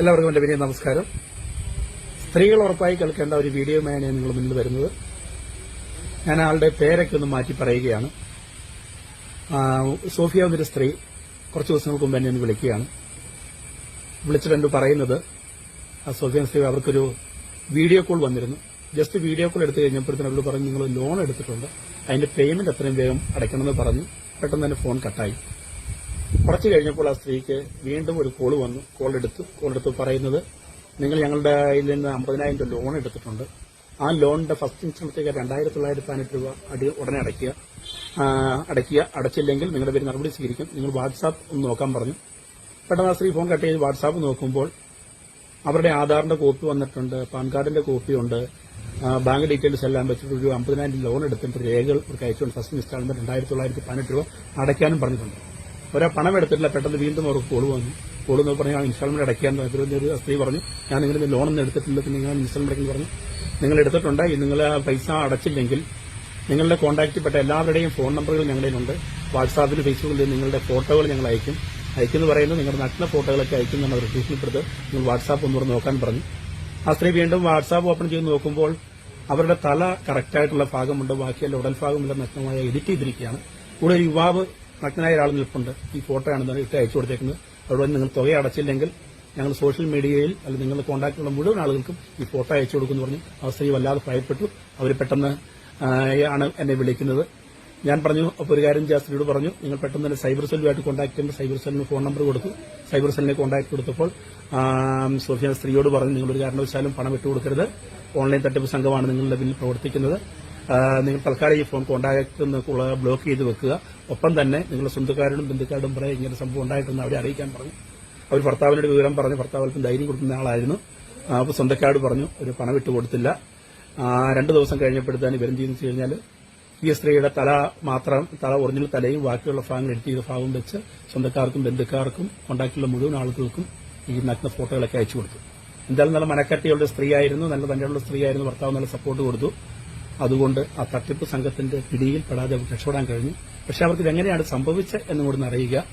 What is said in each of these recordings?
എല്ലാവർക്കും എന്റെ വലിയ നമസ്കാരം. സ്ത്രീകൾ ഉറപ്പായി കേൾക്കേണ്ട ഒരു വീഡിയോയുമായാണ് ഞാൻ നിങ്ങൾ മുന്നിൽ വരുന്നത്. ഞാൻ ആളുടെ പേരൊക്കെ ഒന്ന് മാറ്റി പറയുകയാണ്. സോഫിയ എന്നൊരു സ്ത്രീ കുറച്ച് ദിവസങ്ങൾക്ക് മുമ്പ് എന്നെ ഒന്ന് വിളിക്കുകയാണ്. വിളിച്ചിട്ട് പറയുന്നത്. ആ സോഫിയ സ്ത്രീ അവർക്കൊരു വീഡിയോ കോൾ വന്നിരുന്നു. ജസ്റ്റ് വീഡിയോ കോൾ എടുത്തു കഴിഞ്ഞപ്പോഴത്തേനും അവർ പറഞ്ഞു നിങ്ങൾ ലോൺ എടുത്തിട്ടുണ്ട്. അതിന്റെ പേയ്മെന്റ് എത്രയും വേഗം അടയ്ക്കണമെന്ന് പറഞ്ഞു. പെട്ടെന്ന് തന്നെ ഫോൺ കട്ടായി. കുറച്ച് കഴിഞ്ഞപ്പോൾ ആ സ്ത്രീക്ക് വീണ്ടും ഒരു കോൾ വന്നു. കോൾ എടുത്തു കോൾ എടുത്ത് പറയുന്നത് നിങ്ങൾ ഞങ്ങളുടെ കയ്യിൽ നിന്ന് അമ്പതിനായിരം രൂപ ലോൺ എടുത്തിട്ടുണ്ട്. ആ ലോണിന്റെ ഫസ്റ്റ് ഇൻസ്റ്റൻസേക്ക് രണ്ടായിരത്തി തൊള്ളായിരത്തി പതിനെട്ട് രൂപ അടി ഉടനെ അടയ്ക്കുക. അടയ്ക്കുക. അടച്ചില്ലെങ്കിൽ നിങ്ങളുടെ പേര് നടപടി സ്വീകരിക്കും. നിങ്ങൾ വാട്സാപ്പ് ഒന്ന് നോക്കാൻ പറഞ്ഞു. പെട്ടെന്ന് ആ സ്ത്രീ ഫോൺ കട്ട് ചെയ്ത് വാട്സാപ്പ് നോക്കുമ്പോൾ അവരുടെ ആധാറിന്റെ കോപ്പി വന്നിട്ടുണ്ട് പാൻ കാർഡിന്റെ കോപ്പിയുണ്ട് ബാങ്ക് ഡീറ്റെയിൽസ് എല്ലാം വെച്ചിട്ട് ഒരു അമ്പതിനായിരം ലോൺ എടുത്തിട്ട് രേഖകൾ അവർക്ക് അയച്ചുകൊണ്ട് ഫസ്റ്റ് ഇൻസ്റ്റാൾമെന്റ് രണ്ടായിരത്തി തൊള്ളായിരത്തി പതിനെട്ട് രൂപ അടയ്ക്കാനും പറഞ്ഞിട്ടുണ്ട്. ഒരാ പണം എടുത്തിട്ടില്ല പെട്ടെന്ന് വീണ്ടും അവർക്ക് കോൾ വന്നു. കോൾ എന്ന് പറഞ്ഞാൽ ഇൻസ്റ്റാൾമെന്റ് അടയ്ക്കാൻ ഒരു സ്ത്രീ പറഞ്ഞു. ഞാൻ നിങ്ങളുടെ ലോൺ ഒന്നും എടുത്തിട്ടില്ല പിന്നെ നിങ്ങൾ ഇൻസ്റ്റാൾമെന്റ് അടയ്ക്കാൻ പറഞ്ഞു. നിങ്ങൾ എടുത്തിട്ടുണ്ട് നിങ്ങൾ ആ പൈസ അടച്ചില്ലെങ്കിൽ നിങ്ങളുടെ കോൺടാക്റ്റിൽപ്പെട്ട എല്ലാവരുടെയും ഫോൺ നമ്പറുകൾ ഞങ്ങളുടെ ഉണ്ട് വാട്സാപ്പിൽ ഫേസ്ബുക്കിൽ നിങ്ങളുടെ ഫോട്ടോകൾ ഞങ്ങൾ അയക്കും. അയക്കുന്നു പറയുന്നത് നിങ്ങളുടെ നഗ്ന ഫോട്ടോകളൊക്കെ അയക്കും അവർ ഭീഷണിപ്പെടുത്ത് നിങ്ങൾ വാട്സാപ്പ് പറഞ്ഞ് നോക്കാൻ പറഞ്ഞു. ആ സ്ത്രീ വീണ്ടും വാട്സാപ്പ് ഓപ്പൺ ചെയ്ത് നോക്കുമ്പോൾ അവരുടെ തല കറക്റ്റായിട്ടുള്ള ഭാഗമുണ്ട്. ബാക്കിയല്ല ഉടൽ ഭാഗമില്ല നഗ്നമായ എഡിറ്റ് ചെയ്തിരിക്കുകയാണ്. കൂടെ യുവാവ് നഗ്നനായ ഒരാൾ നിൽപ്പുണ്ട്. ഈ ഫോട്ടോയാണ് ഇട്ട് അയച്ചു കൊടുത്തേക്കുന്നത്. അവിടെ നിങ്ങൾ തുക അടച്ചില്ലെങ്കിൽ ഞങ്ങൾ സോഷ്യൽ മീഡിയയിൽ അല്ലെങ്കിൽ നിങ്ങളുടെ കോൺടാക്റ്റുള്ള മുഴുവൻ ആളുകൾക്കും ഈ ഫോട്ടോ അയച്ചു കൊടുക്കുന്നു പറഞ്ഞു ആ സ്ത്രീ വല്ലാതെ ഭയപ്പെട്ടു. അവർ പെട്ടെന്ന് ആണ് എന്നെ വിളിക്കുന്നത്. ഞാൻ പറഞ്ഞു അപ്പോൾ ഒരു കാര്യം ചെയ്യാൻ സ്ത്രീയോട് പറഞ്ഞു. നിങ്ങൾ പെട്ടെന്ന് തന്നെ സൈബർ സെല്ലുമായിട്ട് കോൺടാക്ട് ചെയ്യുമ്പോൾ സൈബർ സെല്ലിന് ഫോൺ നമ്പർ കൊടുത്തു. സൈബർ സെല്ലിനെ കോൺടാക്ട് കൊടുത്തപ്പോൾ ആ, സോഫിയ സ്ത്രീയോട് പറഞ്ഞു നിങ്ങളൊരു കാരണവശാലും പണം ഇട്ട് കൊടുക്കരുത് ഓൺലൈൻ തട്ടിപ്പ് സംഘമാണ് നിങ്ങളുടെ ബില്ലിൽ പ്രവർത്തിക്കുന്നത്. ആ, നിങ്ങൾ തൽക്കാലം ഈ ഫോൺ കോൺടാക്ട് ബ്ലോക്ക് ചെയ്ത് വെക്കുക. ഒപ്പം തന്നെ നിങ്ങളുടെ സ്വന്തക്കാരോടും ബന്ധുക്കാരോടും പറയാം ഇങ്ങനെ സംഭവം ഉണ്ടായിട്ടെന്ന് അവരെ അറിയിക്കാൻ പറഞ്ഞു. അവർ ഭർത്താവിനോട് വിവരം പറഞ്ഞു ഭർത്താവ് ധൈര്യം കൊടുക്കുന്ന ആളായിരുന്നു. അപ്പോൾ സ്വന്തക്കാരോട് പറഞ്ഞു ഒരു പണം വിട്ടു കൊടുത്തില്ല. രണ്ടു ദിവസം കഴിഞ്ഞപ്പോഴത്തേന് ഇവരും ചെയ്തെന്ന് വെച്ച് കഴിഞ്ഞാൽ ഈ സ്ത്രീയുടെ തല മാത്രം തല ഒറിജിനൽ തലയും ബാക്കിയുള്ള ഭാഗങ്ങൾ എഡിറ്റ് ചെയ്ത ഭാഗം വെച്ച് സ്വന്തക്കാർക്കും ബന്ധുക്കാർക്കും കോണ്ടാക്ടിലുള്ള മുഴുവൻ ആളുകൾക്കും ഈ നഗ്ന ഫോട്ടോകളൊക്കെ അയച്ചു കൊടുത്തു. എന്തായാലും നല്ല മനക്കട്ടിയുള്ള സ്ത്രീയായിരുന്നു നല്ല തന്നെയുള്ള സ്ത്രീയായിരുന്നു ഭർത്താവ് നല്ല സപ്പോർട്ട് കൊടുത്തു. അതുകൊണ്ട് ആ തട്ടിപ്പ് സംഘത്തിന്റെ പിടിയിൽ പെടാതെ അവർക്ക് രക്ഷപ്പെടാൻ കഴിഞ്ഞു. പക്ഷെ അവർക്ക് ഇതെങ്ങനെയാണ് സംഭവിച്ചത് എന്നും കൂടി അറിയുക.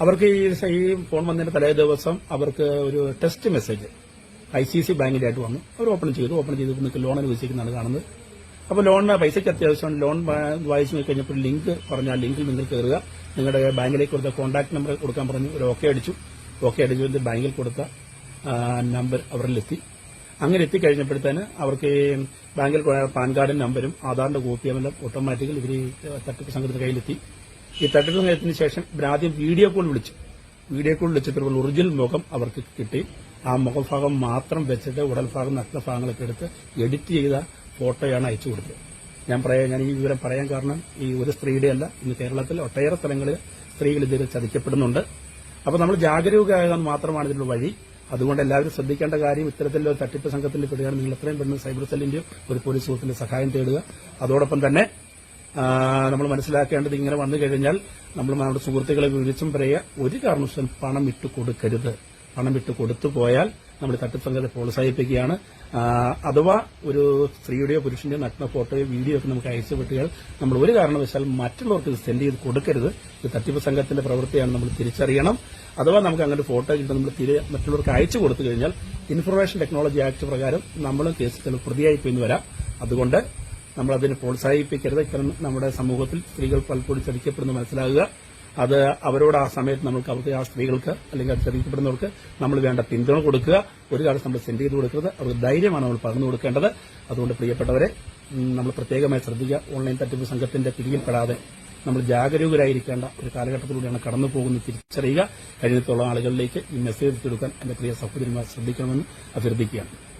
അവർക്ക് ഈ ഫോൺ വന്നതിന്റെ തലേ ദിവസം അവർക്ക് ഒരു text message I C C ബാങ്കിലായിട്ട് വന്നു. അവർ ഓപ്പൺ ചെയ്തു. ഓപ്പൺ ചെയ്ത് നിങ്ങൾക്ക് ലോൺ അനുവദിച്ചിരിക്കുന്നതാണ് കാണുന്നത്. അപ്പോൾ ലോണിന് പൈസയ്ക്ക് അത്യാവശ്യമാണ്. ലോൺ വായിച്ചു കഴിഞ്ഞപ്പോൾ ലിങ്ക് പറഞ്ഞ ആ ലിങ്കിൽ നിങ്ങൾ കയറുക. നിങ്ങളുടെ ബാങ്കിലേക്ക് കൊടുത്ത കോൺടാക്ട് നമ്പർ കൊടുക്കാൻ പറഞ്ഞു ഒരു ഓക്കെ അടിച്ചു. ഓക്കെ അടിച്ചു ബാങ്കിൽ കൊടുത്ത നമ്പർ അവരിലെത്തി. അങ്ങനെ എത്തിക്കഴിഞ്ഞപ്പോഴത്തേന് അവർക്ക് ബാങ്കിൽ പാൻ കാർഡിന്റെ നമ്പരും ആധാറിന്റെ കോപ്പിയും എല്ലാം ഓട്ടോമാറ്റിക്കലി ഇവർ തട്ടിപ്പ് സംഘത്തിന്റെ കയ്യിലെത്തി. ഈ തട്ടിപ്പ് സംഘത്തിന് ശേഷം ഇവർ ആദ്യം വീഡിയോ കോൾ വിളിച്ചു. വീഡിയോ കോൾ വിളിച്ചപ്പോൾ ഒറിജിനൽ മുഖം അവർക്ക് കിട്ടി. ആ മുഖഭാഗം മാത്രം വെച്ചിട്ട് ഉടൽ ഭാഗം നഷ്ട ഭാഗങ്ങളൊക്കെ എടുത്ത് എഡിറ്റ് ചെയ്ത ഫോട്ടോയാണ് അയച്ചു കൊടുത്തത്. ഞാൻ പറയാം ഞാൻ ഈ വിവരം പറയാൻ കാരണം ഈ ഒരു സ്ത്രീയുടെ അല്ല ഇന്ന് കേരളത്തിൽ ഒട്ടേറെ സ്ഥലങ്ങളിൽ സ്ത്രീകൾ ഇതിൽ ചതിക്കപ്പെടുന്നുണ്ട്. അപ്പോൾ നമ്മൾ ജാഗരൂകരാകാൻ മാത്രമാണ് ഇതിനുള്ള വഴി. അതുകൊണ്ട് എല്ലാവരും ശ്രദ്ധിക്കേണ്ട കാര്യം ഇത്തരത്തിലുള്ള തട്ടിപ്പ് സംഘത്തിൽ പെടുകയാണ്. നിങ്ങൾ എത്രയും പെട്ടെന്ന് സൈബർ സെല്ലിന്റെയോ ഒരു പോലീസ് സുഹൃത്തിന്റെ സഹായം തേടുക. അതോടൊപ്പം തന്നെ നമ്മൾ മനസ്സിലാക്കേണ്ടത് ഇങ്ങനെ വന്നു കഴിഞ്ഞാൽ നമ്മൾ നമ്മുടെ സുഹൃത്തുക്കളെ വിളിച്ചും പറയുക ഒരു കാരണവശാലും പണം ഇട്ട് കൊടുക്കരുത് പണം വിട്ട് കൊടുത്തു പോയാൽ നമ്മൾ തട്ടിപ്പ് സംഘത്തെ പ്രോത്സാഹിപ്പിക്കുകയാണ് അഥവാ ഒരു സ്ത്രീയുടെയോ പുരുഷന്റെയോ നഗ്ന ഫോട്ടോയോ വീഡിയോ ഒക്കെ നമുക്ക് അയച്ചു വിട്ടുകയാൽ നമ്മൾ ഒരു കാരണവശാലും മറ്റുള്ളവർക്ക് ഇത് സെൻഡ് ചെയ്ത് കൊടുക്കരുത്. ഇത് തട്ടിപ്പ് സംഘത്തിന്റെ പ്രവൃത്തിയാണ് നമ്മൾ തിരിച്ചറിയണം. അഥവാ നമുക്ക് അങ്ങനെ ഫോട്ടോ കിട്ടും നമ്മൾ തിരി മറ്റുള്ളവർക്ക് അയച്ചു കൊടുത്തു കഴിഞ്ഞാൽ ഇൻഫർമേഷൻ ടെക്നോളജി ആക്ട് പ്രകാരം നമ്മളും കേസിൽ പ്രതിയായി പോയി വരാം. അതുകൊണ്ട് നമ്മളതിനെ പ്രോത്സാഹിപ്പിക്കരുത്. ഇത്തരം നമ്മുടെ സമൂഹത്തിൽ സ്ത്രീകൾ പലപ്പോഴും ചതിക്കപ്പെടുന്നു മനസ്സിലാകുക. അത് അവരോട് ആ സമയത്ത് നമ്മൾക്ക് അവർക്ക് ആ സ്ത്രീകൾക്ക് അല്ലെങ്കിൽ അത് ചതിക്കപ്പെടുന്നവർക്ക് നമ്മൾ വേണ്ട പിന്തുണ കൊടുക്കുക. ഒരു കാലത്ത് നമ്മൾ സെൻഡ് ചെയ്ത് കൊടുക്കരുത് അവർക്ക് ധൈര്യമാണ് നമ്മൾ പകർന്നു കൊടുക്കേണ്ടത്. അതുകൊണ്ട് പ്രിയപ്പെട്ടവരെ നമ്മൾ പ്രത്യേകമായി ശ്രദ്ധിക്കുക. ഓൺലൈൻ തട്ടിപ്പ് സംഘത്തിന്റെ പിടിയിൽപ്പെടാതെ നമ്മൾ ജാഗരൂകരായിരിക്കേണ്ട ഒരു കാലഘട്ടത്തിലൂടെയാണ് കടന്നു പോകുന്നത് തിരിച്ചറിയുക. കഴിഞ്ഞിട്ടുള്ള ആളുകളിലേക്ക് ഈ മെസ്സേജ് കൊടുക്കാൻ എന്റെ പ്രിയ സഹോദരിമാർ ശ്രദ്ധിക്കണമെന്ന് അഭ്യർത്ഥിക്കുകയാണ്.